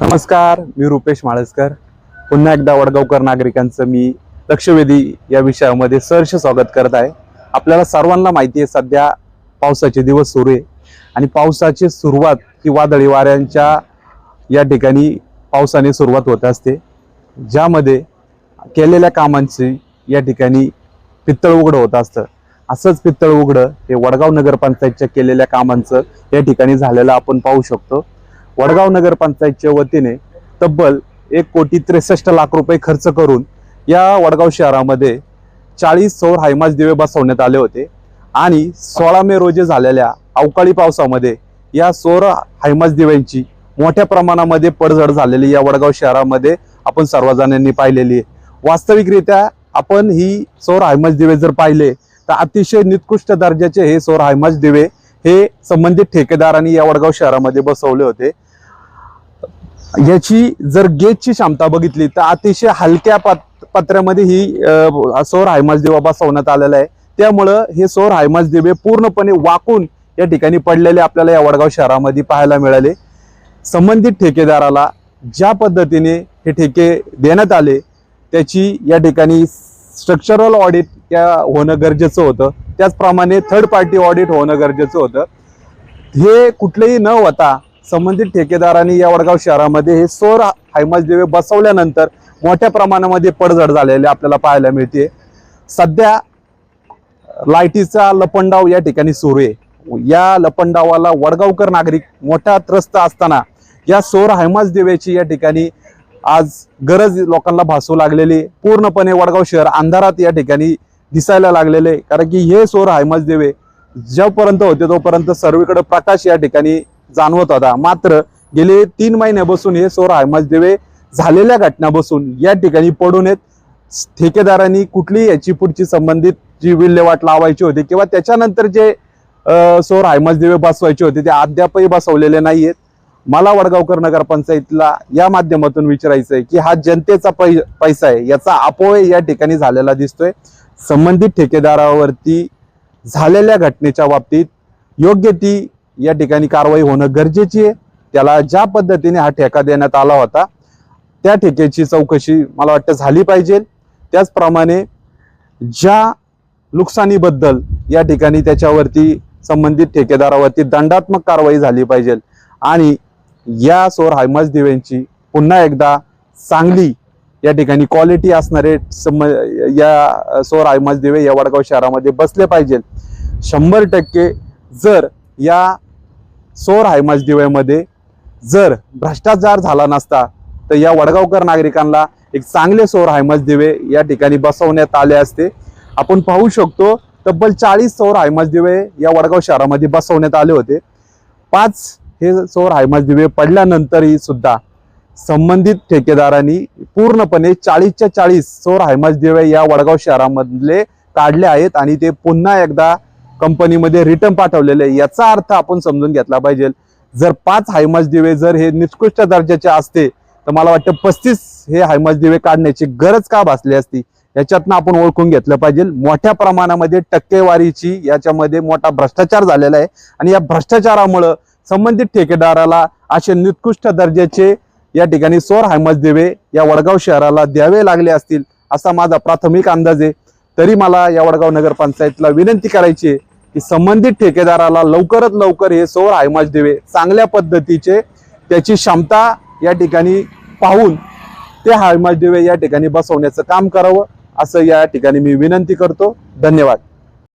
नमस्कार मी रुपेश माळसकर. पुन्हा एकदा वडगावकर नागरिकांचं मी लक्षवेधी या विषयामध्ये सहर्ष स्वागत करत आहे. आपल्याला सर्वांना माहिती आहे सध्या पावसाचे दिवस सुरू आहे. आणि पावसाची सुरुवात ही वादळी वाऱ्यांच्या या ठिकाणी पावसाने सुरुवात होत असते. ज्यामध्ये केलेल्या कामांची या ठिकाणी पित्तळ उघडं होत असतं. असंच पित्तळ उघडं हे वडगाव नगरपंचायतच्या केलेल्या कामांचं या ठिकाणी झालेलं आपण पाहू शकतो. वडगाव नगरपंचायतच्या वतीने तब्बल एक कोटी त्रेसष्ट लाख रुपये खर्च करून या वडगाव शहरामध्ये चाळीस सौर हायमास दिवे बसवण्यात आले होते. आणि सोळा मे रोजी झालेल्या अवकाळी पावसामध्ये या सौर हायमास दिव्यांची मोठ्या प्रमाणामध्ये पडझड झालेली या वडगाव शहरामध्ये आपण सर्वजणांनी पाहिलेली आहे. वास्तविकरित्या आपण ही सौर हायमास दिवे जर पाहिले तर अतिशय निकृष्ट दर्जाचे हे सौर हायमास दिवे हे संबंधित ठेकेदारांनी या वडगाव शहरामध्ये बसवले होते. याची जर गेटची क्षमता बघितली तर अतिशय हलक्या पात पत्र्यामध्ये ही सौर हायमास दिवा बसवण्यात आलेला आहे. त्यामुळं हे सौर हायमास दिवे पूर्णपणे वाकून या ठिकाणी पडलेले आपल्याला या वडगाव शहरामध्ये पाहायला मिळाले. संबंधित ठेकेदाराला ज्या पद्धतीने हे ठेके देण्यात आले त्याची या ठिकाणी स्ट्रक्चरल ऑडिट या होणं गरजेचं होतं. त्याचप्रमाणे थर्ड पार्टी ऑडिट होणं गरजेचं होतं. हे कुठलेही न होता संबंधित ठेकेदारांनी या वडगाव शहरामध्ये हे सौर हायमास दिवे बसवल्यानंतर मोठ्या प्रमाणामध्ये पडझड झालेले आपल्याला पाहायला मिळते. सध्या लाईटीचा लपंडाव या ठिकाणी सुरू आहे. या लपंडावाला वडगावकर नागरिक मोठा त्रस्त असताना या सौर हायमास दिव्याची या ठिकाणी आज गरज लोकांना भासू लागलेली. पूर्णपणे वडगाव शहर अंधारात या ठिकाणी दिसायला लागलेले कारण की हे सोर हायमास देवे जेव्हापर्यंत होते तोपर्यंत सर्वीकडे प्रकाश या ठिकाणी जाणवत होता. मात्र गेले तीन महिन्यापासून हे सोर हायमास देवे झालेल्या घटना बसून या ठिकाणी पडून येत ठेकेदारांनी कुठली याची पुढची संबंधित जी विल्हेवाट लावायची होती किंवा त्याच्यानंतर जे सोर सौर देवे बसवायचे होते ते अद्यापही बसवलेले नाहीयेत. मला वडगावकर नगरपंचायतला या माध्यमातून विचारायचं आहे की हा जनतेचा पै पैसा आहे याचा अपव्यय या ठिकाणी झालेला दिसतोय. संबंधित ठेकेदारावरती झालेल्या घटनेच्या बाबतीत योग्य ती या ठिकाणी कारवाई होणं गरजेची आहे. त्याला ज्या पद्धतीने हा ठेका देण्यात आला होता त्या ठेक्याची चौकशी मला वाटतं झाली पाहिजे. त्याचप्रमाणे ज्या नुकसानीबद्दल या ठिकाणी त्याच्यावरती संबंधित ठेकेदारावरती दंडात्मक कारवाई झाली पाहिजे. आणि या सौर हायमास दिव्यांची पुन्हा एकदा चांगली या ठिकाणी क्वालिटी असणारे सम या सौर हायमास दिवे या वडगाव शहरामध्ये बसले पाहिजे. शंभर टक्के जर या सौर हायमास दिव्यामध्ये जर भ्रष्टाचार झाला नसता तर या वडगावकर नागरिकांना एक चांगले सौर हायमास दिवे या ठिकाणी बसवण्यात आले असते. आपण पाहू शकतो तब्बल चाळीस सौर हायमास दिवे या वडगाव शहरामध्ये बसवण्यात आले होते. पाच हे सौर हायमास दिवे पडल्यानंतरही सुद्धा संबंधित ठेकेदारांनी पूर्णपणे चाळीसच्या चाळीस सौर हायमास दिवे या वडगाव शहरामधले काढले आहेत आणि ते पुन्हा एकदा कंपनीमध्ये रिटर्न पाठवलेले याचा अर्थ आपण समजून घेतला पाहिजे. जर पाच हायमास म्हणजे दिवे जर हे निकृष्ट दर्जाचे असते तर मला वाटतं पस्तीस हे हायमास म्हणजे दिवे काढण्याची गरज का भासली असती? याच्यातनं आपण ओळखून घेतलं पाहिजे. मोठ्या प्रमाणामध्ये टक्केवारीची याच्यामध्ये मोठा भ्रष्टाचार झालेला आहे. आणि या भ्रष्टाचारामुळं संबंधित ठेकेदाराला असे निकृष्ट दर्जाचे या ठिकाणी सौर हायमास देवे या वडगाव शहराला द्यावे लागले असतील असा माझा प्राथमिक अंदाज आहे. तरी मला या वडगाव नगरपंचायतला विनंती करायची आहे की संबंधित ठेकेदाराला लवकरात लवकर हे सौर हायमास देवे चांगल्या पद्धतीचे त्याची क्षमता या ठिकाणी पाहून ते हायमास देवे या ठिकाणी बसवण्याचं काम करावं असं या ठिकाणी मी विनंती करतो. धन्यवाद.